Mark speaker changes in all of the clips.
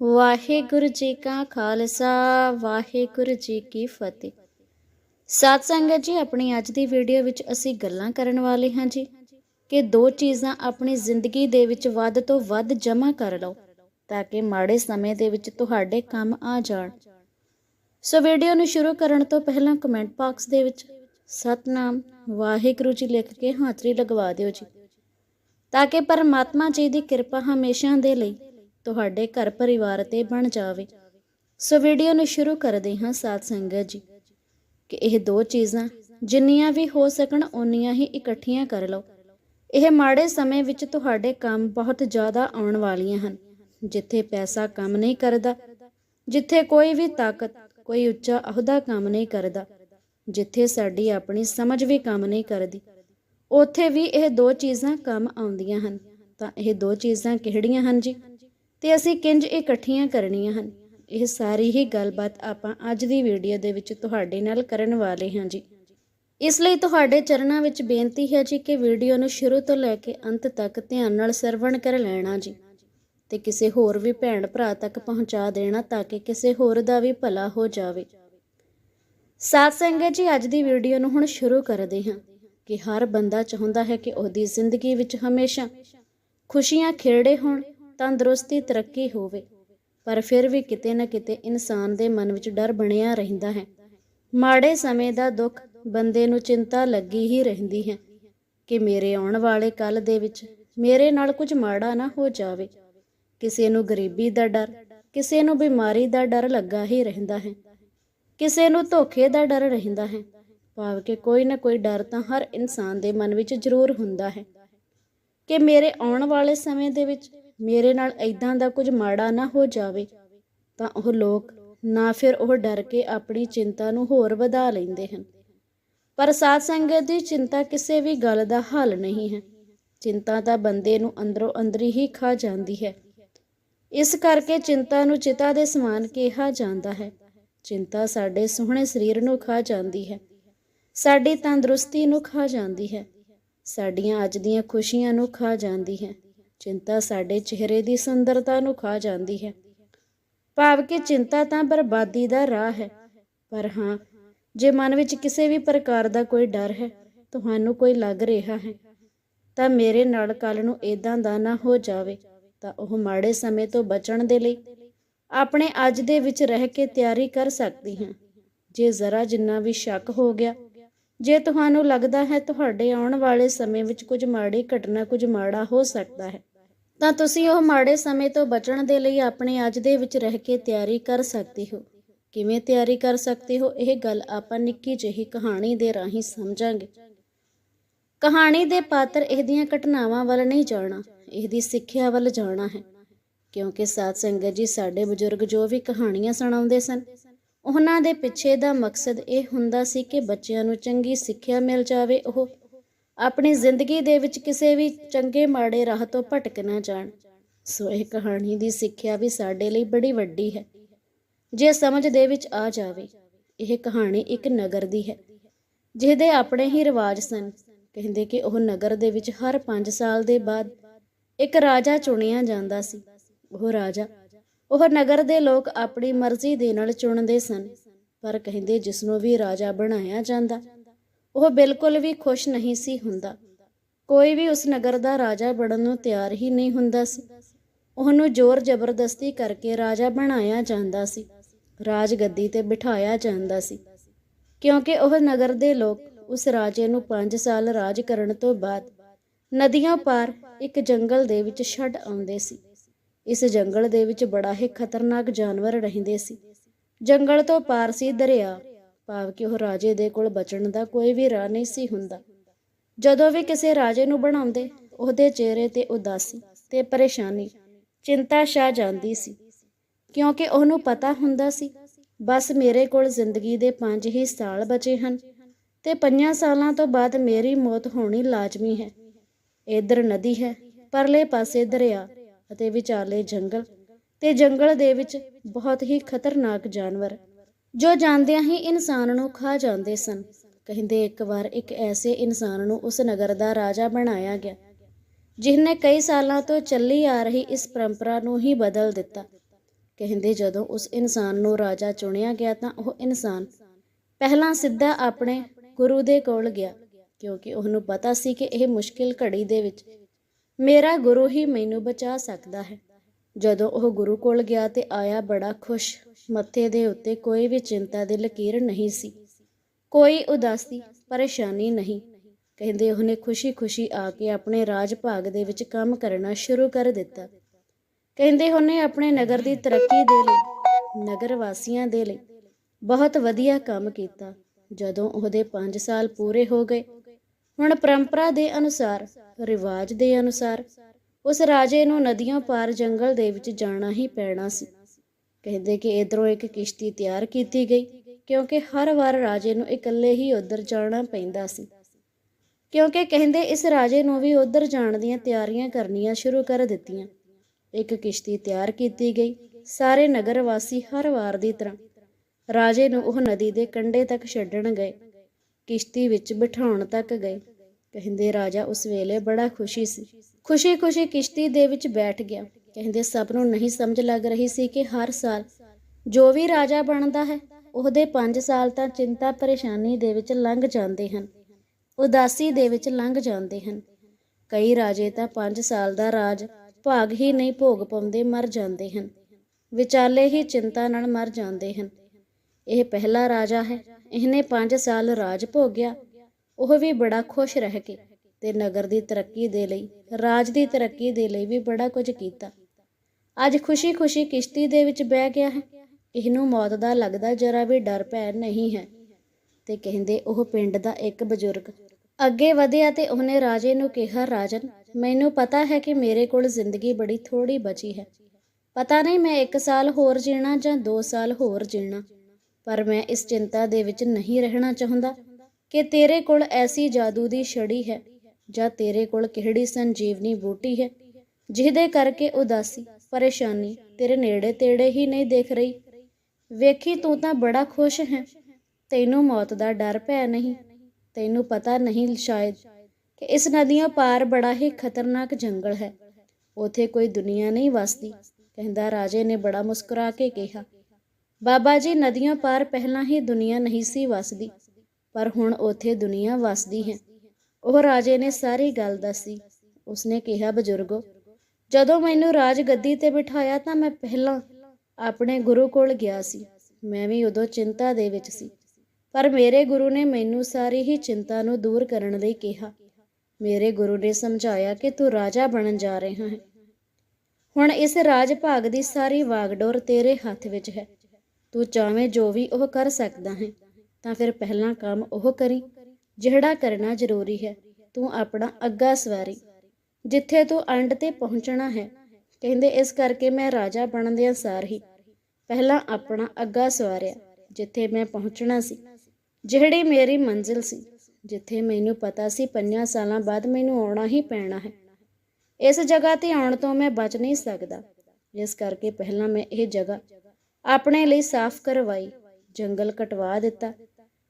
Speaker 1: ਵਾਹਿਗੁਰੂ ਜੀ ਕਾ ਖਾਲਸਾ, ਵਾਹਿਗੁਰੂ ਜੀ ਕੀ ਫਤਿਹ। ਸਾਧ ਸੰਗਤ ਜੀ, ਆਪਣੀ ਅੱਜ ਦੀ ਵੀਡੀਓ ਵਿੱਚ ਅਸੀਂ ਗੱਲਾਂ ਕਰਨ ਵਾਲੇ ਹਾਂ ਜੀ ਕਿ ਦੋ ਚੀਜ਼ਾਂ ਆਪਣੀ ਜ਼ਿੰਦਗੀ ਦੇ ਵਿੱਚ ਵੱਧ ਤੋਂ ਵੱਧ ਜਮ੍ਹਾਂ ਕਰ ਲਓ ਤਾਂ ਕਿ ਮਾੜੇ ਸਮੇਂ ਦੇ ਵਿੱਚ ਤੁਹਾਡੇ ਕੰਮ ਆ ਜਾਣ। ਸੋ ਵੀਡੀਓ ਨੂੰ ਸ਼ੁਰੂ ਕਰਨ ਤੋਂ ਪਹਿਲਾਂ ਕਮੈਂਟ ਬਾਕਸ ਦੇ ਵਿੱਚ ਸਤਨਾਮ ਵਾਹਿਗੁਰੂ ਜੀ ਲਿਖ ਕੇ ਹਾਜ਼ਰੀ ਲਗਵਾ ਦਿਓ ਜੀ। ਤਾਂ ਕਿ ਪਰਮਾਤਮਾ ਜੀ ਦੀ ਕਿਰਪਾ ਹਮੇਸ਼ਾ ਦੇ ਲਈ ਤੁਹਾਡੇ ਘਰ ਪਰਿਵਾਰ ਤੇ ਬਣ ਜਾਵੇ। ਸੋ ਵੀਡੀਓ ਨੂੰ ਸ਼ੁਰੂ ਕਰਦੇ ਹਾਂ ਸਾਧ ਸੰਗਤ ਜੀ, ਕਿ ਇਹ ਦੋ ਚੀਜ਼ਾਂ ਜਿੰਨੀਆਂ ਵੀ ਹੋ ਸਕਣ, ਓਨੀਆਂ ਹੀ ਇਕੱਠੀਆਂ ਕਰ ਲਓ। ਇਹ ਮਾੜੇ ਸਮੇਂ ਵਿੱਚ ਤੁਹਾਡੇ ਕੰਮ ਬਹੁਤ ਜ਼ਿਆਦਾ ਆਉਣ ਵਾਲੀਆਂ ਹਨ, ਜਿੱਥੇ ਪੈਸਾ ਕੰਮ ਨਹੀਂ ਕਰਦਾ, ਜਿੱਥੇ ਕੋਈ ਵੀ ਤਾਕਤ, ਕੋਈ ਉੱਚਾ ਅਹੁਦਾ ਕੰਮ ਨਹੀਂ ਕਰਦਾ, ਜਿੱਥੇ ਸਾਡੀ ਆਪਣੀ ਸਮਝ ਵੀ ਕੰਮ ਨਹੀਂ ਕਰਦੀ। ਉੱਥੇ ਵੀ ਇਹ ਦੋ ਚੀਜ਼ਾਂ ਕੰਮ ਆਉਂਦੀਆਂ ਹਨ। ਤਾਂ ਇਹ ਦੋ ਚੀਜ਼ਾਂ ਕਿਹੜੀਆਂ ਹਨ ਜੀ? ਤੇ ਅਸੀਂ ਕਿੰਜ ਇਕੱਠੀਆਂ ਕਰਨੀਆਂ ਹਨ? ਇਹ ਸਾਰੀ ਹੀ ਗੱਲਬਾਤ ਆਪਾਂ ਅੱਜ ਦੀ ਵੀਡੀਓ ਦੇ ਵਿੱਚ ਤੁਹਾਡੇ ਨਾਲ ਕਰਨ ਵਾਲੇ ਹਾਂ ਜੀ। ਇਸ ਲਈ ਤੁਹਾਡੇ ਚਰਨਾਂ ਵਿੱਚ ਬੇਨਤੀ ਹੈ ਜੀ ਕਿ ਵੀਡੀਓ ਨੂੰ ਸ਼ੁਰੂ ਤੋਂ ਲੈ ਕੇ ਅੰਤ ਤੱਕ ਧਿਆਨ ਨਾਲ ਸਰਵਣ ਕਰ ਲੈਣਾ ਜੀ। ਤੇ ਕਿਸੇ ਹੋਰ ਵੀ ਭੈਣ ਭਰਾ ਤੱਕ ਪਹੁੰਚਾ ਦੇਣਾ ਤਾਂ ਕਿ ਕਿਸੇ ਹੋਰ ਦਾ ਵੀ ਭਲਾ ਹੋ ਜਾਵੇ। ਸਾਧ ਸੰਗਤ ਜੀ, ਅੱਜ ਦੀ ਵੀਡੀਓ ਨੂੰ ਹੁਣ ਸ਼ੁਰੂ ਕਰਦੇ ਹਾਂ ਕਿ ਹਰ ਬੰਦਾ ਚਾਹੁੰਦਾ ਹੈ ਕਿ ਉਹਦੀ ਜ਼ਿੰਦਗੀ ਵਿੱਚ ਹਮੇਸ਼ਾ ਖੁਸ਼ੀਆਂ ਖੇੜੇ ਹੋਣ ਤੰਦਰੁਸਤੀ, ਤਰੱਕੀ ਹੋਵੇ। ਪਰ ਫਿਰ ਵੀ ਕਿਤੇ ਨਾ ਕਿਤੇ ਇਨਸਾਨ ਦੇ ਮਨ ਵਿੱਚ ਡਰ ਬਣਿਆ ਰਹਿੰਦਾ ਹੈ। ਮਾੜੇ ਸਮੇਂ ਦਾ ਦੁੱਖ ਬੰਦੇ ਨੂੰ ਚਿੰਤਾ ਲੱਗੀ ਹੀ ਰਹਿੰਦੀ ਹੈ ਕਿ ਮੇਰੇ ਆਉਣ ਵਾਲੇ ਕੱਲ ਦੇ ਵਿੱਚ ਮੇਰੇ ਨਾਲ ਕੁਝ ਮਾੜਾ ਨਾ ਹੋ ਜਾਵੇ। ਕਿਸੇ ਨੂੰ ਗਰੀਬੀ ਦਾ ਡਰ, ਕਿਸੇ ਨੂੰ ਬਿਮਾਰੀ ਦਾ ਡਰ ਲੱਗਾ ਹੀ ਰਹਿੰਦਾ ਹੈ। ਕਿਸੇ ਨੂੰ ਧੋਖੇ ਦਾ ਡਰ ਰਹਿੰਦਾ ਹੈ। ਭਾਵ ਕਿ ਕੋਈ ਨਾ ਕੋਈ ਡਰ ਤਾਂ ਹਰ ਇਨਸਾਨ ਦੇ ਮਨ ਵਿੱਚ ਜ਼ਰੂਰ ਹੁੰਦਾ ਹੈ ਕਿ ਮੇਰੇ ਆਉਣ ਵਾਲੇ ਸਮੇਂ ਦੇ ਵਿੱਚ ਮੇਰੇ ਨਾਲ ਐਦਾਂ ਦਾ ਕੁਝ ਮਾੜਾ ਨਾ ਹੋ ਜਾਵੇ, ਤਾਂ ਉਹ ਲੋਕ ਨਾ ਫਿਰ ਉਹ ਡਰ ਕੇ ਆਪਣੀ ਚਿੰਤਾ ਨੂੰ ਹੋਰ ਵਧਾ ਲੈਂਦੇ ਹਨ। ਪਰ ਸਾਧ ਸੰਗਤ ਦੀ ਚਿੰਤਾ ਕਿਸੇ ਵੀ ਗੱਲ ਦਾ ਹੱਲ ਨਹੀਂ ਹੈ। ਚਿੰਤਾ ਤਾਂ ਬੰਦੇ ਨੂੰ ਅੰਦਰੋਂ ਅੰਦਰੀ ਹੀ ਖਾ ਜਾਂਦੀ ਹੈ। ਇਸ ਕਰਕੇ ਚਿੰਤਾ ਨੂੰ ਚਿਤਾ ਦੇ ਸਮਾਨ ਕਿਹਾ ਜਾਂਦਾ ਹੈ। ਚਿੰਤਾ ਸਾਡੇ ਸੋਹਣੇ ਸਰੀਰ ਨੂੰ ਖਾ ਜਾਂਦੀ ਹੈ। ਸਾਡੀ ਤੰਦਰੁਸਤੀ ਨੂੰ ਖਾ ਜਾਂਦੀ ਹੈ। ਸਾਡੀਆਂ ਅੱਜ ਦੀਆਂ ਖੁਸ਼ੀਆਂ ਨੂੰ ਖਾ ਜਾਂਦੀ ਹੈ। ਚਿੰਤਾ ਸਾਡੇ ਚਿਹਰੇ ਦੀ ਸੁੰਦਰਤਾ ਨੂੰ ਖਾ ਜਾਂਦੀ ਹੈ। ਭਾਵ ਕਿ ਚਿੰਤਾ ਤਾਂ ਬਰਬਾਦੀ ਦਾ ਰਾਹ ਹੈ। ਪਰ ਹਾਂ, ਜੇ ਮਨ ਵਿੱਚ ਕਿਸੇ ਵੀ ਪ੍ਰਕਾਰ ਦਾ ਕੋਈ ਡਰ ਹੈ, ਤੁਹਾਨੂੰ ਕੋਈ ਲੱਗ ਰਿਹਾ ਹੈ, ਤਾਂ ਮੇਰੇ ਨਾਲ ਕੱਲ ਨੂੰ ਇਦਾਂ ਦਾ ਨਾ ਹੋ ਜਾਵੇ, ਤਾਂ ਉਹ ਮਾੜੇ ਸਮੇਂ ਤੋਂ ਬਚਣ ਦੇ ਲਈ ਆਪਣੇ ਅੱਜ ਦੇ ਵਿੱਚ ਰਹਿ ਕੇ ਤਿਆਰੀ ਕਰ ਸਕਦੀ ਹਾਂ। ਜੇ ਜ਼ਰਾ ਜਿੰਨਾ ਵੀ ਸ਼ੱਕ ਹੋ ਗਿਆ ਜੇ ਤੁਹਾਨੂੰ ਲੱਗਦਾ ਹੈ ਤੁਹਾਡੇ ਆਉਣ ਵਾਲੇ ਸਮੇਂ ਵਿੱਚ ਕੁਝ ਮਾੜੀ ਘਟਨਾ, ਕੁਝ ਮਾੜਾ ਹੋ ਸਕਦਾ ਹੈ, ਤਾਂ ਤੁਸੀਂ ਉਹ ਮਾੜੇ ਸਮੇਂ ਤੋਂ ਬਚਣ ਦੇ ਲਈ ਆਪਣੇ ਅੱਜ ਦੇ ਵਿੱਚ ਰਹਿ ਕੇ ਤਿਆਰੀ ਕਰ ਸਕਦੇ ਹੋ। ਕਿਵੇਂ ਤਿਆਰੀ ਕਰ ਸਕਦੇ ਹੋ? ਇਹ ਗੱਲ ਆਪਾਂ ਨਿੱਕੀ ਜਿਹੀ ਕਹਾਣੀ ਦੇ ਰਾਹੀਂ ਸਮਝਾਂਗੇ। ਕਹਾਣੀ ਦੇ ਪਾਤਰ ਇਹਦੀਆਂ ਘਟਨਾਵਾਂ ਵੱਲ ਨਹੀਂ ਜਾਣਾ, ਇਹਦੀ ਸਿੱਖਿਆ ਵੱਲ ਜਾਣਾ ਹੈ, ਕਿਉਂਕਿ ਸਾਧ ਸੰਗਤ ਜੀ ਸਾਡੇ ਬਜ਼ੁਰਗ ਜੋ ਵੀ ਕਹਾਣੀਆਂ ਸੁਣਾਉਂਦੇ ਸਨ ਉਹਨਾਂ ਦੇ ਪਿੱਛੇ ਦਾ ਮਕਸਦ ਇਹ ਹੁੰਦਾ ਸੀ ਕਿ ਬੱਚਿਆਂ ਨੂੰ ਚੰਗੀ ਸਿੱਖਿਆ ਮਿਲ ਜਾਵੇ, ਉਹ ਆਪਣੀ ਜ਼ਿੰਦਗੀ ਦੇ ਵਿੱਚ ਕਿਸੇ ਵੀ ਚੰਗੇ ਮਾੜੇ ਰਾਹ ਤੋਂ ਭਟਕ ਨਾ ਜਾਣ। ਸੋ ਇਹ ਕਹਾਣੀ ਦੀ ਸਿੱਖਿਆ ਵੀ ਸਾਡੇ ਲਈ ਬੜੀ ਵੱਡੀ ਹੈ। ਜੇ ਸਮਝ ਦੇ ਵਿੱਚ ਆ ਜਾਵੇ, ਇਹ ਕਹਾਣੀ ਇੱਕ ਨਗਰ ਦੀ ਹੈ, ਜਿਹਦੇ ਆਪਣੇ ਹੀ ਰਿਵਾਜ ਸਨ। ਕਹਿੰਦੇ ਕਿ ਉਹ ਨਗਰ ਦੇ ਵਿੱਚ ਹਰ 5 ਸਾਲ ਦੇ ਬਾਅਦ ਇੱਕ ਰਾਜਾ ਚੁਣਿਆ ਜਾਂਦਾ ਸੀ। ਉਹ ਰਾਜਾ ਉਹ ਨਗਰ ਦੇ ਲੋਕ ਆਪਣੀ ਮਰਜ਼ੀ ਦੇ ਨਾਲ ਚੁਣਦੇ ਸਨ, ਪਰ ਕਹਿੰਦੇ ਜਿਸ ਨੂੰ ਵੀ ਰਾਜਾ ਬਣਾਇਆ ਜਾਂਦਾ, ਉਹ ਬਿਲਕੁਲ ਵੀ ਖੁਸ਼ ਨਹੀਂ ਸੀ ਹੁੰਦਾ। ਕੋਈ ਵੀ ਉਸ ਨਗਰ ਦਾ ਰਾਜਾ ਬਣਨ ਨੂੰ ਤਿਆਰ ਹੀ ਨਹੀਂ ਹੁੰਦਾ ਸੀ। ਉਹਨੂੰ ਜ਼ੋਰ ਜ਼ਬਰਦਸਤੀ ਕਰਕੇ ਰਾਜਾ ਬਣਾਇਆ ਜਾਂਦਾ ਸੀ, ਰਾਜ ਗੱਦੀ ਤੇ ਬਿਠਾਇਆ ਜਾਂਦਾ ਸੀ, ਕਿਉਂਕਿ ਉਹ ਨਗਰ ਦੇ ਲੋਕ ਉਸ ਰਾਜੇ ਨੂੰ 5 ਸਾਲ ਰਾਜ ਕਰਨ ਤੋਂ ਬਾਅਦ ਨਦੀਆਂ ਪਾਰ ਇੱਕ ਜੰਗਲ ਦੇ ਵਿੱਚ ਛੱਡ ਆਉਂਦੇ ਸੀ। ਇਸ ਜੰਗਲ ਦੇ ਵਿੱਚ ਬੜਾ ਹੀ ਖਤਰਨਾਕ ਜਾਨਵਰ ਰਹਿੰਦੇ ਸੀ। ਜੰਗਲ ਤੋਂ ਪਾਰ ਸੀ ਦਰਿਆ, ਭਾਵ ਕਿ ਉਹ ਰਾਜੇ ਦੇ ਕੋਲ ਬਚਣ ਦਾ ਕੋਈ ਵੀ ਰਾਹ ਨਹੀਂ ਸੀ ਹੁੰਦਾ। ਜਦੋਂ ਵੀ ਕਿਸੇ ਰਾਜੇ ਨੂੰ ਬਣਾਉਂਦੇ, ਉਹਦੇ ਚਿਹਰੇ ਤੇ ਉਦਾਸੀ ਤੇ ਪਰੇਸ਼ਾਨੀ, ਚਿੰਤਾ ਛਾ ਜਾਂਦੀ ਸੀ। ਕਿਉਂਕਿ ਉਹਨੂੰ ਪਤਾ ਹੁੰਦਾ ਸੀ, ਬਸ ਮੇਰੇ ਕੋਲ ਜ਼ਿੰਦਗੀ ਦੇ 5 ਹੀ ਸਾਲ ਬਚੇ ਹਨ ਤੇ 5 ਸਾਲਾਂ ਤੋਂ ਬਾਅਦ ਮੇਰੀ ਮੌਤ ਹੋਣੀ ਲਾਜ਼ਮੀ ਹੈ। ਇਧਰ ਨਦੀ ਹੈ, ਪਰਲੇ ਪਾਸੇ ਦਰਿਆ ਅਤੇ ਵਿਚਾਲੇ ਜੰਗਲ ਤੇ ਜੰਗਲ ਦੇ ਵਿੱਚ ਬਹੁਤ ਹੀ ਖਤਰਨਾਕ ਜਾਨਵਰ, ਜੋ ਜਾਂਦਿਆਂ ਹੀ ਇਨਸਾਨ ਨੂੰ ਖਾ ਜਾਂਦੇ ਸਨ। ਕਹਿੰਦੇ ਇੱਕ ਵਾਰ ਇੱਕ ਐਸੇ ਇਨਸਾਨ ਨੂੰ ਉਸ ਨਗਰ ਦਾ ਰਾਜਾ ਬਣਾਇਆ ਗਿਆ, ਜਿਸਨੇ ਕਈ ਸਾਲਾਂ ਤੋਂ ਚੱਲੀ ਆ ਰਹੀ ਇਸ ਪਰੰਪਰਾ ਨੂੰ ਹੀ ਬਦਲ ਦਿੱਤਾ। ਕਹਿੰਦੇ ਜਦੋਂ ਉਸ ਇਨਸਾਨ ਨੂੰ ਰਾਜਾ ਚੁਣਿਆ ਗਿਆ ਤਾਂ ਉਹ ਇਨਸਾਨ ਪਹਿਲਾਂ ਸਿੱਧਾ ਆਪਣੇ ਗੁਰੂ ਦੇ ਕੋਲ ਗਿਆ, ਕਿਉਂਕਿ ਉਹਨੂੰ ਪਤਾ ਸੀ ਕਿ ਇਹ ਮੁਸ਼ਕਿਲ ਘੜੀ ਦੇ ਵਿੱਚ ਮੇਰਾ ਗੁਰੂ ਹੀ ਮੈਨੂੰ ਬਚਾ ਸਕਦਾ ਹੈ। ਜਦੋਂ ਉਹ ਗੁਰੂ ਕੋਲ ਗਿਆ ਤੇ ਆਇਆ ਬੜਾ ਖੁਸ਼। ਮੱਥੇ ਦੇ ਉੱਤੇ ਕੋਈ ਵੀ ਚਿੰਤਾ ਦੀ ਲਕੀਰ ਨਹੀਂ ਸੀ। ਕੋਈ ਉਦਾਸੀ, ਪਰੇਸ਼ਾਨੀ ਨਹੀਂ। ਕਹਿੰਦੇ ਉਹਨੇ ਖੁਸ਼ੀ-ਖੁਸ਼ੀ ਆ ਕੇ ਆਪਣੇ ਰਾਜ ਭਾਗ ਦੇ ਵਿੱਚ ਕੰਮ ਕਰਨਾ ਸ਼ੁਰੂ ਕਰ ਦਿੱਤਾ। ਕਹਿੰਦੇ ਉਹਨੇ ਆਪਣੇ ਨਗਰ ਦੀ ਤਰੱਕੀ ਦੇ ਲਈ, ਨਗਰ ਵਾਸੀਆਂ ਦੇ ਲਈ ਬਹੁਤ ਵਧੀਆ ਕੰਮ ਕੀਤਾ। ਜਦੋਂ ਉਹਦੇ 5 ਸਾਲ ਪੂਰੇ ਹੋ ਗਏ ਹੁਣ ਪਰੰਪਰਾ ਦੇ ਅਨੁਸਾਰ, ਰਿਵਾਜ ਦੇ ਅਨੁਸਾਰ, ਉਸ ਰਾਜੇ ਨੂੰ ਨਦੀਆਂ ਪਾਰ ਜੰਗਲ ਦੇ ਵਿੱਚ ਜਾਣਾ ਹੀ ਪੈਣਾ ਸੀ। ਕਹਿੰਦੇ ਕਿ ਇਧਰੋਂ ਇੱਕ ਕਿਸ਼ਤੀ ਤਿਆਰ ਕੀਤੀ ਗਈ, ਕਿਉਂਕਿ ਹਰ ਵਾਰ ਰਾਜੇ ਨੂੰ ਇਕੱਲੇ ਹੀ ਉਧਰ ਜਾਣਾ ਪੈਂਦਾ ਸੀ। ਕਿਉਂਕਿ ਕਹਿੰਦੇ ਇਸ ਰਾਜੇ ਨੂੰ ਵੀ ਉਧਰ ਜਾਣ ਦੀਆਂ ਤਿਆਰੀਆਂ ਕਰਨੀਆਂ ਸ਼ੁਰੂ ਕਰ ਦਿੱਤੀਆਂ। ਇੱਕ ਕਿਸ਼ਤੀ ਤਿਆਰ ਕੀਤੀ ਗਈ, ਸਾਰੇ ਨਗਰ ਵਾਸੀ ਹਰ ਵਾਰ ਦੀ ਤਰ੍ਹਾਂ। ਰਾਜੇ ਨੂੰ ਉਹ ਨਦੀ ਦੇ ਕੰਢੇ ਤੱਕ ਛੱਡਣ ਗਏ। ਕਿਸ਼ਤੀ ਵਿੱਚ ਬਿਠਾਉਣ ਤੱਕ ਗਏ। ਕਹਿੰਦੇ, ਰਾਜਾ, ਉਸ ਵੇਲੇ ਬੜਾ ਖੁਸ਼ੀ ਸੀ। ਖੁਸ਼ੀ-ਖੁਸ਼ੀ ਕਿਸ਼ਤੀ ਦੇ ਵਿੱਚ ਬੈਠ ਗਿਆ। ਕਹਿੰਦੇ, ਸਭ ਨੂੰ ਨਹੀਂ ਸਮਝ ਲੱਗ ਰਹੀ ਸੀ ਕਿ ਹਰ ਸਾਲ ਜੋ ਵੀ ਰਾਜਾ ਬਣਦਾ ਹੈ, ਉਹਦੇ 5 ਸਾਲ ਤਾਂ ਚਿੰਤਾ ਪਰੇਸ਼ਾਨੀ ਦੇ ਵਿੱਚ ਲੰਘ ਜਾਂਦੇ ਹਨ, ਉਦਾਸੀ ਦੇ ਵਿੱਚ ਲੰਘ ਜਾਂਦੇ ਹਨ। ਕਈ ਰਾਜੇ ਤਾਂ 5 ਸਾਲ ਦਾ ਰਾਜ ਭਾਗ ਹੀ ਨਹੀਂ ਭੋਗ ਪਾਉਂਦੇ, ਮਰ ਜਾਂਦੇ ਹਨ। ਵਿਚਾਲੇ ਹੀ ਚਿੰਤਾ ਨਾਲ ਮਰ ਜਾਂਦੇ ਹਨ। ਇਹ ਪਹਿਲਾ ਰਾਜਾ ਹੈ ਇਹਨੇ 5 ਸਾਲ ਰਾਜ ਭੋਗਿਆ। ਉਹ ਵੀ ਬੜਾ ਖੁਸ਼ ਰਹਿ ਕੇ ਤੇ ਨਗਰ ਦੀ ਤਰੱਕੀ ਦੇ ਲਈ, ਰਾਜ ਦੀ ਤਰੱਕੀ ਦੇ ਲਈ ਵੀ ਬੜਾ ਕੁਝ ਕੀਤਾ। ਅੱਜ ਖੁਸ਼ੀ-ਖੁਸ਼ੀ ਕਿਸ਼ਤੀ ਦੇ ਵਿੱਚ ਬਹਿ ਗਿਆ ਹੈ। ਇਹਨੂੰ ਮੌਤ ਦਾ ਲੱਗਦਾ ਜਰਾ ਵੀ ਡਰ ਭੈ ਨਹੀਂ ਹੈ। ਤੇ ਕਹਿੰਦੇ ਉਹ ਪਿੰਡ ਦਾ ਇੱਕ ਬਜ਼ੁਰਗ। ਅੱਗੇ ਵਧਿਆ ਤੇ ਉਹਨੇ ਰਾਜੇ ਨੂੰ ਕਿਹਾ, ਰਾਜਨ, ਮੈਨੂੰ ਪਤਾ ਹੈ ਕਿ ਮੇਰੇ ਕੋਲ ਜ਼ਿੰਦਗੀ ਬੜੀ ਥੋੜੀ ਬਚੀ ਹੈ। ਪਤਾ ਨਹੀਂ ਮੈਂ 1 ਸਾਲ ਹੋਰ ਜੀਣਾ ਜਾਂ 2 ਸਾਲ ਹੋਰ ਜੀਣਾ। ਪਰ ਮੈਂ ਇਸ ਚਿੰਤਾ ਦੇ ਵਿੱਚ ਨਹੀਂ ਰਹਿਣਾ ਚਾਹੁੰਦਾ ਕਿ ਤੇਰੇ ਕੋਲ ਐਸੀ ਜਾਦੂ ਦੀ ਛੜੀ ਹੈ ਜਾਂ ਤੇਰੇ ਕੋਲ ਕਿਹੜੀ ਸੰਜੀਵਨੀ ਬੂਟੀ ਹੈ, ਜਿਹਦੇ ਕਰਕੇ ਉਦਾਸੀ, ਪਰੇਸ਼ਾਨੀ ਤੇਰੇ ਨੇੜੇ ਤੇੜੇ ਹੀ ਨਹੀਂ ਦੇਖ ਰਹੀ। ਵੇਖੀ ਤੂੰ ਤਾਂ ਬੜਾ ਖੁਸ਼ ਹੈ। ਤੈਨੂੰ ਮੌਤ ਦਾ ਡਰ ਭੈ ਨਹੀਂ। ਤੈਨੂੰ ਪਤਾ ਨਹੀਂ ਸ਼ਾਇਦ ਕਿ ਇਸ ਨਦੀਆਂ ਪਾਰ ਬੜਾ ਹੀ ਖਤਰਨਾਕ ਜੰਗਲ ਹੈ। ਉਥੇ ਕੋਈ ਦੁਨੀਆ ਨਹੀਂ ਵਸਦੀ, ਕਹਿੰਦਾ ਰਾਜੇ ਨੇ ਬੜਾ ਮੁਸਕਰਾ ਕੇ ਕਿਹਾ। ਬਾਬਾ ਜੀ, ਨਦੀਆਂ ਪਾਰ ਪਹਿਲਾਂ ਹੀ ਦੁਨੀਆ ਨਹੀਂ ਸੀ ਵਸਦੀ, ਪਰ ਹੁਣ ਉਥੇ ਦੁਨੀਆ ਵਸਦੀ ਹੈ। ਉਹ ਰਾਜੇ ਨੇ ਸਾਰੀ ਗੱਲ ਦੱਸੀ। ਉਸਨੇ ਕਿਹਾ, ਬਜ਼ੁਰਗੋ, ਜਦੋਂ ਮੈਨੂੰ ਰਾਜ ਗੱਦੀ ਤੇ ਬਿਠਾਇਆ ਤਾਂ ਮੈਂ ਪਹਿਲਾਂ ਆਪਣੇ ਗੁਰੂ ਕੋਲ ਗਿਆ ਸੀ। ਮੈਂ ਵੀ ਉਦੋਂ ਚਿੰਤਾ ਦੇ ਵਿੱਚ ਸੀ। ਪਰ ਮੇਰੇ ਗੁਰੂ ਨੇ ਮੈਨੂੰ ਸਾਰੀ ਹੀ ਚਿੰਤਾ ਨੂੰ ਦੂਰ ਕਰਨ ਲਈ ਕਿਹਾ। ਮੇਰੇ ਗੁਰੂ ਨੇ ਸਮਝਾਇਆ ਕਿ ਤੂੰ ਰਾਜਾ ਬਣਨ ਜਾ ਰਿਹਾ ਹੈ। ਹੁਣ ਇਸ ਰਾਜ ਭਾਗ ਦੀ ਸਾਰੀ ਵਾਗਡੋਰ ਤੇਰੇ ਹੱਥ ਵਿੱਚ ਹੈ। ਤੂੰ ਚਾਵੇਂ ਜੋ ਵੀ ਉਹ ਕਰ ਸਕਦਾ ਹੈ, ਤਾਂ ਫਿਰ ਪਹਿਲਾ ਕੰਮ ਉਹ ਕਰੀ, ਜਿਹੜਾ ਕਰਨਾ ਜ਼ਰੂਰੀ ਹੈ, ਤੂੰ ਆਪਣਾ ਅੱਗਾ ਸਵਾਰੀ। ਜਿੱਥੇ ਤੂੰ ਅੰਡ ਤੇ ਪਹੁੰਚਣਾ ਹੈ, ਕਹਿੰਦੇ ਇਸ ਕਰਕੇ ਮੈਂ ਰਾਜਾ ਬਣਨ ਦੇ ਅਨਸਾਰ ਹੀ ਪਹਿਲਾਂ ਆਪਣਾ ਅੱਗਾ ਸਵਾਰਿਆ, ਜਿੱਥੇ ਮੈਂ ਪਹੁੰਚਣਾ ਸੀ। ਜਿਹੜੀ ਮੇਰੀ ਮੰਜ਼ਿਲ ਸੀ, ਜਿੱਥੇ ਮੈਨੂੰ ਪਤਾ ਸੀ ਪੰਜਾਂ ਸਾਲਾਂ ਬਾਅਦ ਮੈਨੂੰ ਆਉਣਾ ਹੀ ਪੈਣਾ ਹੈ। ਇਸ ਜਗ੍ਹਾ ਤੇ ਆਉਣ ਤੋਂ ਮੈਂ ਬਚ ਨਹੀਂ ਸਕਦਾ। ਇਸ ਕਰਕੇ ਪਹਿਲਾਂ ਮੈਂ ਇਹ ਜਗ੍ਹਾ ਆਪਣੇ ਲਈ ਸਾਫ਼ ਕਰਵਾਈ, ਜੰਗਲ ਕਟਵਾ ਦਿੱਤਾ।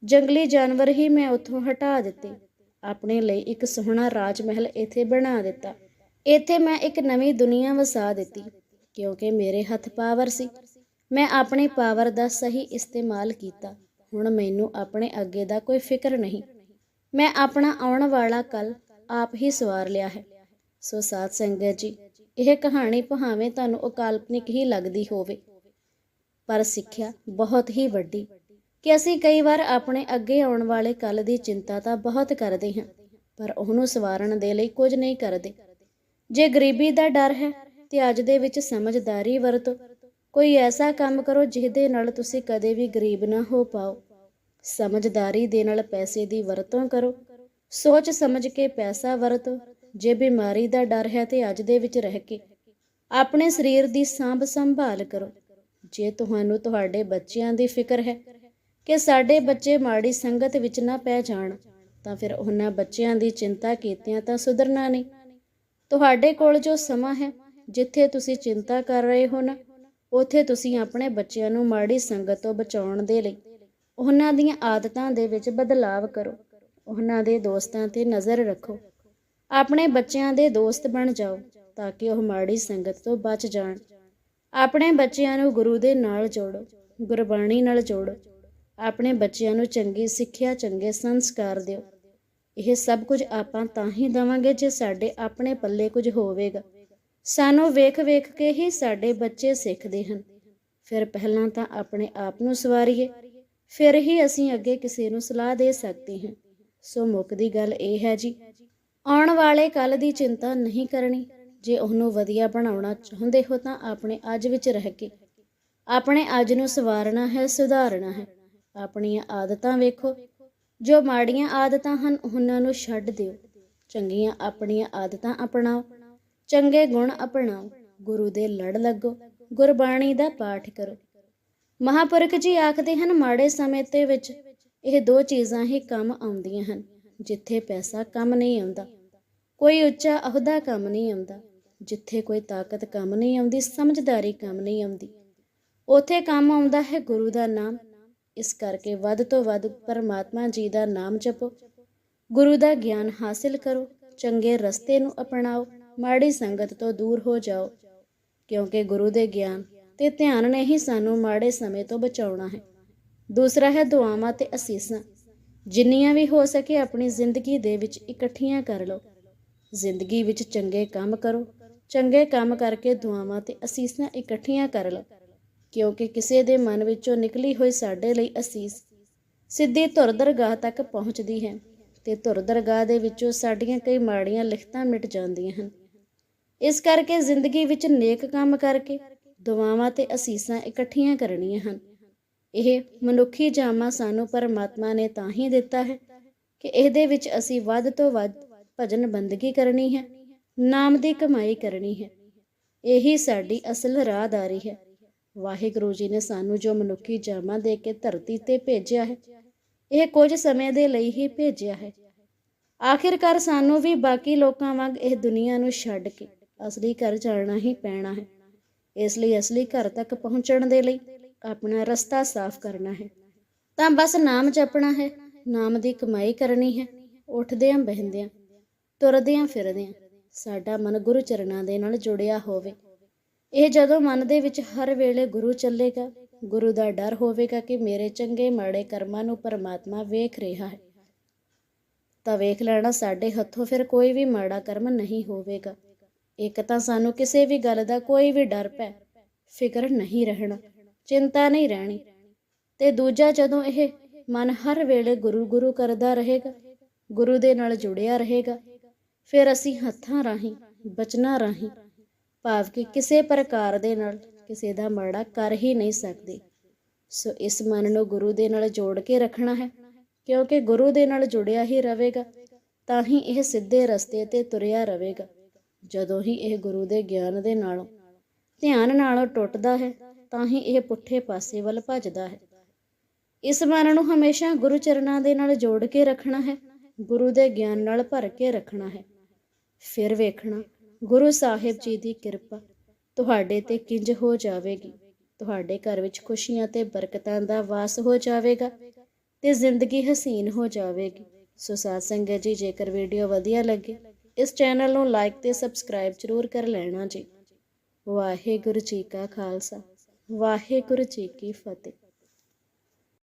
Speaker 1: ਜੰਗਲੀ ਜਾਨਵਰ ਹੀ ਮੈਂ ਉੱਥੋਂ ਹਟਾ ਦਿੱਤੇ। ਆਪਣੇ ਲਈ ਇੱਕ ਸੋਹਣਾ ਰਾਜ ਮਹਿਲ ਇੱਥੇ ਬਣਾ ਦਿੱਤਾ। ਇੱਥੇ ਮੈਂ ਇੱਕ ਨਵੀਂ ਦੁਨੀਆ ਵਸਾ ਦਿੱਤੀ, ਕਿਉਂਕਿ ਮੇਰੇ ਹੱਥ ਪਾਵਰ ਸੀ। ਮੈਂ ਆਪਣੀ ਪਾਵਰ ਦਾ ਸਹੀ ਇਸਤੇਮਾਲ ਕੀਤਾ। ਹੁਣ ਮੈਨੂੰ ਆਪਣੇ ਅੱਗੇ ਦਾ ਕੋਈ ਫਿਕਰ ਨਹੀਂ। ਮੈਂ ਆਪਣਾ ਆਉਣ ਵਾਲਾ ਕੱਲ ਆਪ ਹੀ ਸਵਾਰ ਲਿਆ ਹੈ। ਸੋ ਸਾਧ ਸੰਗਤ ਜੀ, ਇਹ ਕਹਾਣੀ ਭਾਵੇਂ ਤੁਹਾਨੂੰ ਅਕਾਲਪਨਿਕ ਹੀ ਲੱਗਦੀ ਹੋਵੇ। ਪਰ ਸਿੱਖਿਆ ਬਹੁਤ ਹੀ ਵੱਡੀ। ਕਿ ਅਸੀਂ ਕਈ ਵਾਰ ਆਪਣੇ ਅੱਗੇ ਆਉਣ ਵਾਲੇ ਕੱਲ ਦੀ ਚਿੰਤਾ ਤਾਂ ਬਹੁਤ ਕਰਦੇ ਹਾਂ, ਪਰ ਉਹਨੂੰ ਸਵਾਰਨ ਦੇ ਲਈ ਕੁਝ ਨਹੀਂ ਕਰਦੇ। ਜੇ ਗਰੀਬੀ ਦਾ ਡਰ ਹੈ, ਤੇ ਅੱਜ ਦੇ ਵਿੱਚ ਸਮਝਦਾਰੀ ਵਰਤੋ। ਕੋਈ ਐਸਾ ਕੰਮ ਕਰੋ ਜਿਹਦੇ ਨਾਲ ਤੁਸੀਂ ਕਦੇ ਵੀ ਗਰੀਬ ਨਾ ਹੋ ਪਾਓ। ਸਮਝਦਾਰੀ ਦੇ ਨਾਲ ਪੈਸੇ ਦੀ ਵਰਤੋਂ ਕਰੋ। ਸੋਚ ਸਮਝ ਕੇ ਪੈਸਾ ਵਰਤੋ। ਜੇ ਬਿਮਾਰੀ ਦਾ ਡਰ ਹੈ, ਤੇ ਅੱਜ ਦੇ ਵਿੱਚ ਰਹਿ ਕੇ ਆਪਣੇ ਸਰੀਰ ਦੀ ਸਾਂਭ ਸੰਭਾਲ ਕਰੋ। ਜੇ ਤੁਹਾਨੂੰ ਤੁਹਾਡੇ ਬੱਚਿਆਂ ਦੀ ਫਿਕਰ ਹੈ ਕਿ ਸਾਡੇ ਬੱਚੇ ਮਾੜੀ ਸੰਗਤ ਵਿੱਚ ਨਾ ਪੈ ਜਾਣ, ਤਾਂ ਫਿਰ ਉਹਨਾਂ ਬੱਚਿਆਂ ਦੀ ਚਿੰਤਾ ਕੀਤਿਆਂ ਤਾਂ ਸੁਧਰਨਾ ਨਹੀਂ। ਤੁਹਾਡੇ ਕੋਲ ਜੋ ਸਮਾਂ ਹੈ, ਜਿੱਥੇ ਤੁਸੀਂ ਚਿੰਤਾ ਕਰ ਰਹੇ ਹੋ ਨਾ, ਉਥੇ ਤੁਸੀਂ ਆਪਣੇ ਬੱਚਿਆਂ ਨੂੰ ਮਾੜੀ ਸੰਗਤ ਤੋਂ ਬਚਾਉਣ ਦੇ ਲਈ ਉਹਨਾਂ ਦੀਆਂ ਆਦਤਾਂ ਦੇ ਵਿੱਚ ਬਦਲਾਵ ਕਰੋ। ਉਹਨਾਂ ਦੇ ਦੋਸਤਾਂ ਤੇ ਨਜ਼ਰ ਰੱਖੋ। ਆਪਣੇ ਬੱਚਿਆਂ ਦੇ ਦੋਸਤ ਬਣ ਜਾਓ, ਤਾਂ ਕਿ ਉਹ ਮਾੜੀ ਸੰਗਤ ਤੋਂ ਬਚ ਜਾਣ। ਆਪਣੇ ਬੱਚਿਆਂ ਨੂੰ ਗੁਰੂ ਦੇ ਨਾਲ ਜੋੜੋ, ਗੁਰਬਾਣੀ ਨਾਲ ਜੋੜੋ। ਆਪਣੇ ਬੱਚਿਆਂ ਨੂੰ ਚੰਗੀ ਸਿੱਖਿਆ, ਚੰਗੇ ਸੰਸਕਾਰ ਦਿਓ। ਇਹ ਸਭ ਕੁਝ ਆਪਾਂ ਤਾਂ ਹੀ ਦਵਾਂਗੇ ਜੇ ਸਾਡੇ ਆਪਣੇ ਪੱਲੇ ਕੁਝ ਹੋਵੇਗਾ। ਸਾਨੂੰ ਵੇਖ-ਵੇਖ ਕੇ ਹੀ ਸਾਡੇ ਬੱਚੇ ਸਿੱਖਦੇ ਹਨ। ਫਿਰ ਪਹਿਲਾਂ ਤਾਂ ਆਪਣੇ ਆਪ ਨੂੰ ਸਵਾਰੀਏ। ਫਿਰ ਹੀ ਅਸੀਂ ਅੱਗੇ ਕਿਸੇ ਨੂੰ ਸਲਾਹ ਦੇ ਸਕਦੇ ਹਾਂ। ਸੋ ਮੁੱਕਦੀ ਗੱਲ ਇਹ ਹੈ ਜੀ, ਆਉਣ ਵਾਲੇ ਕੱਲ ਦੀ ਚਿੰਤਾ ਨਹੀਂ ਕਰਨੀ। ਜੇ ਉਹਨੂੰ ਵਧੀਆ ਬਣਾਉਣਾ ਚਾਹੁੰਦੇ ਹੋ ਤਾਂ ਆਪਣੇ ਅੱਜ ਵਿੱਚ ਰਹਿ ਕੇ। ਆਪਣੇ ਅੱਜ ਨੂੰ ਸਵਾਰਨਾ ਹੈ, ਸੁਧਾਰਨਾ ਹੈ। ਆਪਣੀਆਂ ਆਦਤਾਂ ਵੇਖੋ। ਜੋ ਮਾੜੀਆਂ ਆਦਤਾਂ ਹਨ, ਉਹਨਾਂ ਨੂੰ ਛੱਡ ਦਿਓ। ਚੰਗੀਆਂ ਆਪਣੀਆਂ ਆਦਤਾਂ ਅਪਣਾਓ। ਚੰਗੇ ਗੁਣ ਅਪਣਾਓ। ਗੁਰੂ ਦੇ ਲੜ ਲੱਗੋ। ਗੁਰਬਾਣੀ ਦਾ ਪਾਠ ਕਰੋ। ਮਹਾਪੁਰਖ ਜੀ ਆਖਦੇ ਹਨ, ਮਾੜੇ ਸਮੇਂ ਤੇ ਵਿੱਚ ਇਹ ਦੋ ਚੀਜ਼ਾਂ ਹੀ ਕੰਮ ਆਉਂਦੀਆਂ ਹਨ, ਜਿੱਥੇ ਪੈਸਾ ਕੰਮ ਨਹੀਂ ਆਉਂਦਾ। ਕੋਈ ਉੱਚਾ ਅਹੁਦਾ ਕੰਮ ਨਹੀਂ ਆਉਂਦਾ, ਜਿੱਥੇ ਕੋਈ ਤਾਕਤ ਕੰਮ ਨਹੀਂ ਆਉਂਦੀ, ਸਮਝਦਾਰੀ ਕੰਮ ਨਹੀਂ ਆਉਂਦੀ। ਉਥੇ ਕੰਮ ਆਉਂਦਾ ਹੈ ਗੁਰੂ ਦਾ ਨਾਮ। ਇਸ ਕਰਕੇ ਵੱਧ ਤੋਂ ਵੱਧ ਪਰਮਾਤਮਾ ਜੀ ਦਾ ਨਾਮ ਜਪੋ। ਗੁਰੂ ਦਾ ਗਿਆਨ ਹਾਸਿਲ ਕਰੋ, ਚੰਗੇ ਰਸਤੇ ਨੂੰ ਅਪਣਾਓ, ਮਾੜੀ ਸੰਗਤ ਤੋਂ ਦੂਰ ਹੋ ਜਾਓ। ਕਿਉਂਕਿ ਗੁਰੂ ਦੇ ਗਿਆਨ ਤੇ ਧਿਆਨ ਨੇ ਹੀ ਸਾਨੂੰ ਮਾੜੇ ਸਮੇਂ ਤੋਂ ਬਚਾਉਣਾ ਹੈ। ਦੂਸਰਾ ਹੈ ਦੁਆਵਾਂ ਤੇ ਅਸੀਸਾਂ। ਜਿੰਨੀਆਂ ਵੀ ਹੋ ਸਕੇ ਆਪਣੀ ਜ਼ਿੰਦਗੀ ਦੇ ਵਿੱਚ ਇਕੱਠੀਆਂ ਕਰ ਲਓ। ਜ਼ਿੰਦਗੀ ਵਿੱਚ ਚੰਗੇ ਕੰਮ ਕਰੋ। ਚੰਗੇ ਕੰਮ ਕਰਕੇ ਦੁਆਵਾਂ ਤੇ ਅਸੀਸਾਂ ਇਕੱਠੀਆਂ ਕਰ ਲਓ। ਕਿਉਂਕਿ ਕਿਸੇ ਦੇ ਮਨ ਵਿੱਚੋਂ ਨਿਕਲੀ ਹੋਈ ਸਾਡੇ ਲਈ ਅਸੀਸ ਸਿੱਧੀ ਧੁਰ ਦਰਗਾਹ ਤੱਕ ਪਹੁੰਚਦੀ ਹੈ ਤੇ ਧੁਰ ਦਰਗਾਹ ਦੇ ਵਿੱਚੋਂ ਸਾਡੀਆਂ ਕਈ ਮਾੜੀਆਂ ਲਿਖਤਾਂ ਮਿਟ ਜਾਂਦੀਆਂ ਹਨ। ਇਸ ਕਰਕੇ ਜ਼ਿੰਦਗੀ ਵਿੱਚ ਨੇਕ ਕੰਮ ਕਰਕੇ ਦੁਆਵਾਂ ਤੇ ਅਸੀਸਾਂ ਇਕੱਠੀਆਂ ਕਰਨੀਆਂ ਹਨ। ਇਹ ਮਨੁੱਖੀ ਜਾਮਾ ਸਾਨੂੰ ਪਰਮਾਤਮਾ ਨੇ ਤਾਂ ਹੀ ਦਿੱਤਾ ਹੈ ਕਿ ਇਹਦੇ ਵਿੱਚ ਅਸੀਂ ਵੱਧ ਤੋਂ ਵੱਧ ਭਜਨ ਬੰਦਗੀ ਕਰਨੀ ਹੈ, ਨਾਮ ਦੀ ਕਮਾਈ ਕਰਨੀ ਹੈ। ਇਹੀ ਸਾਡੀ ਅਸਲ ਰਾਹਦਾਰੀ ਹੈ। ਵਾਹਿਗੁਰੂ ਜੀ ਨੇ ਸਾਨੂੰ ਜੋ ਮਨੁੱਖੀ ਜਾਮਾ ਦੇ ਕੇ ਧਰਤੀ ਤੇ ਭੇਜਿਆ ਹੈ, ਇਹ ਕੁਝ ਸਮੇਂ ਦੇ ਲਈ ਹੀ ਭੇਜਿਆ ਹੈ। ਆਖਿਰਕਾਰ ਸਾਨੂੰ ਵੀ ਬਾਕੀ ਲੋਕਾਂ ਵਾਂਗ ਇਹ ਦੁਨੀਆ ਨੂੰ ਛੱਡ ਕੇ ਅਸਲੀ ਘਰ ਜਾਣਾ ਹੀ ਪੈਣਾ ਹੈ। ਇਸ ਲਈ ਅਸਲੀ ਘਰ ਤੱਕ ਪਹੁੰਚਣ ਦੇ ਲਈ ਆਪਣਾ ਰਸਤਾ ਸਾਫ਼ ਕਰਨਾ ਹੈ। ਤਾਂ ਬਸ ਨਾਮ ਜਪਣਾ ਹੈ, ਨਾਮ ਦੀ ਕਮਾਈ ਕਰਨੀ ਹੈ, ਉੱਠਦਿਆਂ ਬਹਿੰਦਿਆਂ ਤੁਰਦਿਆਂ ਫਿਰਦਿਆਂ ਸਾਡਾ ਮਨ ਗੁਰੂ ਚਰਨਾਂ ਦੇ ਨਾਲ ਜੁੜਿਆ ਹੋਵੇ। ਇਹ ਜਦੋਂ ਮਨ ਦੇ ਵਿੱਚ ਹਰ ਵੇਲੇ ਗੁਰੂ ਚੱਲੇਗਾ, ਗੁਰੂ ਦਾ ਡਰ ਹੋਵੇਗਾ ਕਿ ਮੇਰੇ ਚੰਗੇ ਮਾੜੇ ਕਰਮਾਂ ਨੂੰ ਪਰਮਾਤਮਾ ਵੇਖ ਰਿਹਾ ਹੈ। ਤਾਂ ਵੇਖ ਲੈਣਾ, ਸਾਡੇ ਹੱਥੋਂ ਫਿਰ ਕੋਈ ਵੀ ਮਾੜਾ ਕਰਮ ਨਹੀਂ ਹੋਵੇਗਾ। ਇੱਕ ਤਾਂ ਸਾਨੂੰ ਕਿਸੇ ਵੀ ਗੱਲ ਦਾ ਕੋਈ ਵੀ ਡਰ ਪੈ ਫਿਕਰ ਨਹੀਂ ਰਹਿਣਾ, ਚਿੰਤਾ ਨਹੀਂ ਰਹਿਣੀ। ਤੇ ਦੂਜਾ ਜਦੋਂ ਇਹ ਮਨ ਹਰ ਵੇਲੇ ਗੁਰੂ ਗੁਰੂ ਕਰਦਾ ਰਹੇਗਾ, ਗੁਰੂ ਦੇ ਨਾਲ ਜੁੜਿਆ ਰਹੇਗਾ ਫਿਰ ਅਸੀਂ ਹੱਥਾਂ ਰਾਹੀਂ, ਬਚਨਾਂ ਰਾਹੀਂ, ਭਾਵ ਕਿ ਕਿਸੇ ਪ੍ਰਕਾਰ ਦੇ ਨਾਲ ਕਿਸੇ ਦਾ ਮਾੜਾ ਕਰ ਹੀ ਨਹੀਂ ਸਕਦੇ। ਸੋ ਇਸ ਮਨ ਨੂੰ ਗੁਰੂ ਦੇ ਨਾਲ ਜੋੜ ਕੇ ਰੱਖਣਾ ਹੈ। ਕਿਉਂਕਿ ਗੁਰੂ ਦੇ ਨਾਲ ਜੁੜਿਆ ਹੀ ਰਹੇਗਾ, ਤਾਂ ਹੀ ਇਹ ਸਿੱਧੇ ਰਸਤੇ ਤੇ ਤੁਰਿਆ ਰਹੇਗਾ। ਜਦੋਂ ਹੀ ਇਹ ਗੁਰੂ ਦੇ ਗਿਆਨ ਦੇ ਨਾਲੋਂ, ਧਿਆਨ ਨਾਲੋਂ ਟੁੱਟਦਾ ਹੈ, ਤਾਂ ਹੀ ਇਹ ਪੁੱਠੇ ਪਾਸੇ ਵੱਲ ਭੱਜਦਾ ਹੈ। ਇਸ ਮਨ ਨੂੰ ਹਮੇਸ਼ਾ ਗੁਰੂ ਚਰਨਾਂ ਦੇ ਨਾਲ ਜੋੜ ਕੇ ਰੱਖਣਾ ਹੈ, ਗੁਰੂ ਦੇ ਗਿਆਨ ਨਾਲ ਭਰ ਕੇ ਰੱਖਣਾ ਹੈ। ਫਿਰ ਵੇਖਣਾ, ਗੁਰੂ ਸਾਹਿਬ ਜੀ ਦੀ ਕਿਰਪਾ ਤੁਹਾਡੇ ਤੇ ਕਿੰਜ ਹੋ ਜਾਵੇਗੀ। ਤੁਹਾਡੇ ਘਰ ਵਿੱਚ ਖੁਸ਼ੀਆਂ ਤੇ ਬਰਕਤਾਂ ਦਾ ਵਾਸ ਹੋ ਜਾਵੇਗਾ ਤੇ ਜ਼ਿੰਦਗੀ ਹਸੀਨ ਹੋ ਜਾਵੇਗੀ। ਸੋ ਸਾਧ ਸੰਗਤ ਜੀ, ਜੇਕਰ ਵੀਡੀਓ ਵਧੀਆ ਲੱਗੇ, ਇਸ ਚੈਨਲ ਨੂੰ ਲਾਈਕ ਤੇ ਸਬਸਕ੍ਰਾਈਬ ਜ਼ਰੂਰ ਕਰ ਲੈਣਾ ਜੀ। ਵਾਹਿਗੁਰੂ ਜੀ ਕਾ ਖਾਲਸਾ, ਵਾਹਿਗੁਰੂ ਜੀ ਕੀ ਫਤਿਹ।